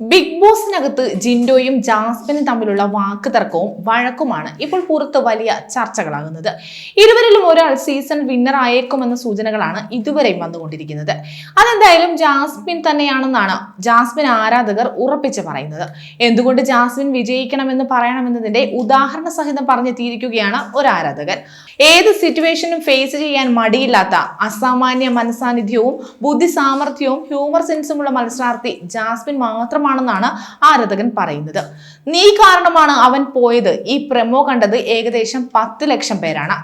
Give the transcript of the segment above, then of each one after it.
Big ബോസിനകത്ത് ജിൻഡോയും ജാസ്മിനും തമ്മിലുള്ള വാക്ക് തർക്കവും വഴക്കുമാണ് ഇപ്പോൾ പുറത്ത് വലിയ ചർച്ചകളാകുന്നത്. ഇരുവരിലും ഒരാൾ സീസൺ വിന്നർ ആയേക്കുമെന്ന സൂചനകളാണ് ഇതുവരെയും വന്നുകൊണ്ടിരിക്കുന്നത്. അതെന്തായാലും ജാസ്മിൻ തന്നെയാണെന്നാണ് ജാസ്മിൻ ആരാധകർ ഉറപ്പിച്ച് പറയുന്നത്. എന്തുകൊണ്ട് ജാസ്മിൻ വിജയിക്കണമെന്ന് പറയണമെന്നതിന്റെ ഉദാഹരണ സഹിതം പറഞ്ഞെത്തിയിരിക്കുകയാണ് ഒരു ആരാധകൻ. ഏത് സിറ്റുവേഷനും ഫേസ് ചെയ്യാൻ മടിയില്ലാത്ത അസാമാന്യ മനസാന്നിധ്യവും ബുദ്ധി സാമർഥ്യവും ഹ്യൂമർ സെൻസുമുള്ള മത്സരാർത്ഥി ജാസ്മിൻ മാത്രമാണെന്നാണ് ആരാധകൻ പറയുന്നത്. നീ കാരണമാണ് അവൻ പോയത്. ഈ പ്രമോ കണ്ടത് ഏകദേശം പത്ത് ലക്ഷം പേരാണ്.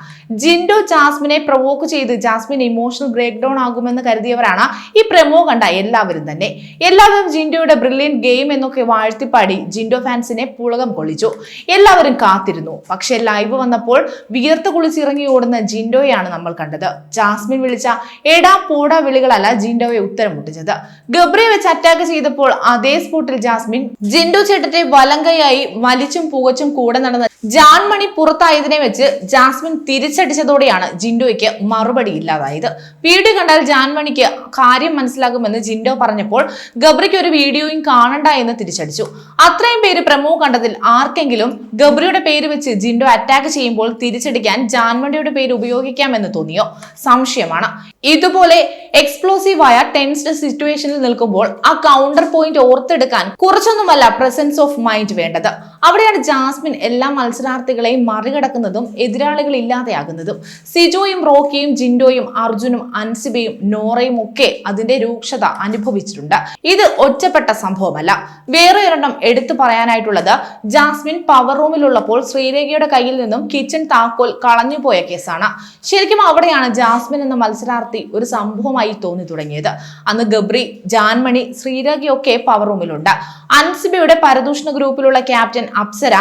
ജിൻഡോ ജാസ്മിനെ പ്രവോക്ക് ചെയ്ത് ജാസ്മിൻ ഇമോഷണൽ ബ്രേക്ക് ഡൗൺ ആകുമെന്ന് കരുതിയവരാണ് ഈ പ്രമോ കണ്ട എല്ലാവരും തന്നെ. എല്ലാവരും ജിൻഡോയുടെ ബ്രില്യൻ ഗെയിം എന്നൊക്കെ വാഴ്ത്തിപ്പാടി ജിൻഡോ ഫാൻസിനെ പുളകം കൊള്ളിച്ചു എല്ലാവരും കാത്തിരുന്നു. പക്ഷെ ലൈവ് വന്നപ്പോൾ വിയർത്ത് കുളിച്ചിറങ്ങി ഓടുന്ന ജിൻഡോയാണ് നമ്മൾ കണ്ടത്. ജാസ്മിൻ വിളിച്ച എടാ പോടാ വിളികളല്ല ജിൻഡോയെ ഉത്തരം മുട്ടിച്ചത് ഗബ്രിയെ വെച്ച് അറ്റാക്ക് ചെയ്തപ്പോൾ അതേ സ്പോട്ടിൽ ജാസ്മിൻ ജിൻഡു ചേട്ടന്റെ വലങ്കയായി വലിച്ചും പുകച്ചും കൂടെ നടന്ന ജാൻമണി പുറത്തായതിനെ വെച്ച് ജാസ്മിൻ തിരിച്ചടിച്ചതോടെയാണ് ജിൻഡോയ്ക്ക് മറുപടി ഇല്ലാതായത്. വീഡിയോ കണ്ടാൽ ജാൻമണിക്ക് കാര്യം മനസ്സിലാകുമെന്ന് ജിൻഡോ പറഞ്ഞപ്പോൾ ഗബ്രിക്ക് ഒരു വീഡിയോയും കാണണ്ട എന്ന് തിരിച്ചടിച്ചു. അത്രയും പേര് പ്രമോ കണ്ടതിൽ ആർക്കെങ്കിലും ഗബ്രിയുടെ പേര് വെച്ച് ജിൻഡോ അറ്റാക്ക് ചെയ്യുമ്പോൾ തിരിച്ചടിക്കാൻ ജാൻമണിയുടെ പേര് ഉപയോഗിക്കാമെന്ന് തോന്നിയോ? സംശയമാണ്. ഇതുപോലെ എക്സ്പ്ലോസീവായ ടെൻസ്ഡ് സിറ്റുവേഷനിൽ നിൽക്കുമ്പോൾ ആ കൗണ്ടർ പോയിന്റ് ഓർത്തെടുക്കാൻ കുറച്ചൊന്നുമല്ല പ്രസൻസ് ഓഫ് മൈൻഡ് വേണ്ടത്. അവിടെയാണ് ജാസ്മിൻ എല്ലാ മത്സരാർത്ഥികളെയും മറികടക്കുന്നതും എതിരാളികളില്ലാതെയാകുന്നതും. സിജോയും റോക്കിയും ജിൻഡോയും അർജുനും അൻസിബയും നോറയും ഒക്കെ അതിന്റെ രൂക്ഷത അനുഭവിച്ചിട്ടുണ്ട്. ഇത് ഒറ്റപ്പെട്ട സംഭവമല്ല. വേറെ ഒരെണ്ണം എടുത്തു പറയാനായിട്ടുള്ളത് ജാസ്മിൻ പവർ റൂമിലുള്ളപ്പോൾ ശ്രീരേഖയുടെ കയ്യിൽ നിന്നും കിച്ചൺ താക്കോൽ കളഞ്ഞുപോയ കേസാണ്. ശരിക്കും അവിടെയാണ് ജാസ്മിൻ എന്ന മത്സരാർത്ഥി ഒരു സംഭവമായി തോന്നി തുടങ്ങിയത്. അന്ന് ഗബ്രി ജാൻമണി ശ്രീരേഖയൊക്കെ പവർ റൂമിലുണ്ട് അൻസിബയുടെ പരദൂഷണ ഗ്രൂപ്പിലുള്ള ക്യാപ്റ്റൻ അപ്സര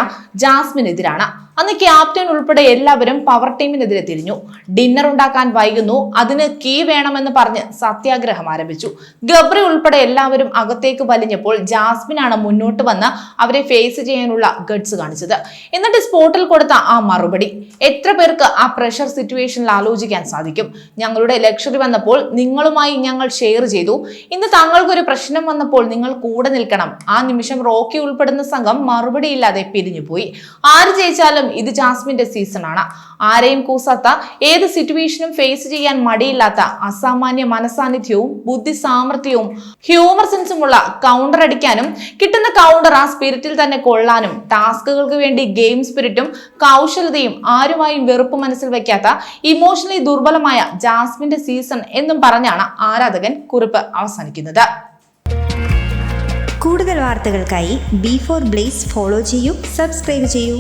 ജാസ്മിനെതിരാണ് അന്ന് ക്യാപ്റ്റൻ ഉൾപ്പെടെ എല്ലാവരും പവർ ടീമിനെതിരെ തിരിഞ്ഞു. ഡിന്നർ ഉണ്ടാക്കാൻ വൈകുന്നു. അതിന് കീ വേണമെന്ന് പറഞ്ഞ് സത്യാഗ്രഹം ആരംഭിച്ചു. ഗബ്രി ഉൾപ്പെടെ എല്ലാവരും അകത്തേക്ക് വലിഞ്ഞപ്പോൾ ജാസ്മിനാണ് മുന്നോട്ട് വന്ന് അവരെ ഫേസ് ചെയ്യാനുള്ള ഗഡ്സ് കാണിച്ചത്. എന്നിട്ട് സ്പോട്ടിൽ കൊടുത്ത ആ മറുപടി. എത്ര പേർക്ക് ആ പ്രഷർ സിറ്റുവേഷനിൽ ആലോചിക്കാൻ സാധിക്കും? ഞങ്ങളുടെ ലക്ഷറി വന്നപ്പോൾ നിങ്ങളുമായി ഞങ്ങൾ ഷെയർ ചെയ്തു. ഇന്ന് താങ്കൾക്കൊരു പ്രശ്നം വന്നപ്പോൾ നിങ്ങൾ കൂടെ നിൽക്കണം. ആ നിമിഷം റോക്കി ഉൾപ്പെടുന്ന സംഘം മറുപടി മറുപടിയില്ലാതെ പിരിഞ്ഞുപോയി. ആര് ജയിച്ചാലും ഇത് ജാസ്മിന്റെ സീസൺ ആണ്. ആരെയും കൂസാത്ത ഏത് സിറ്റുവേഷനും ഫേസ് ചെയ്യാൻ മടിയില്ലാത്ത അസാമാന്യ മനസാന്നിധ്യവും ബുദ്ധി സാമർഥ്യവും ഹ്യൂമർ സെൻസുമുള്ള കൗണ്ടർ അടിക്കാനും കിട്ടുന്ന കൗണ്ടർ ആ സ്പിരിറ്റിൽ തന്നെ കൊള്ളാനും ടാസ്കുകൾക്ക് വേണ്ടി ഗെയിം സ്പിരിറ്റും കൗശലതയും ആരുമായും വെറുപ്പ് മനസ്സിൽ വയ്ക്കാത്ത ഇമോഷണലി ദുർബലമായ ജാസ്മിന്റെ സീസൺ എന്നും പറഞ്ഞാണ് ആരാധകൻ കുറിപ്പ് അവസാനിക്കുന്നത്. കൂടുതൽ വാർത്തകൾക്കായി ബി ഫോർ ബ്ലേസ് ഫോളോ ചെയ്യൂ സബ്സ്ക്രൈബ് ചെയ്യൂ.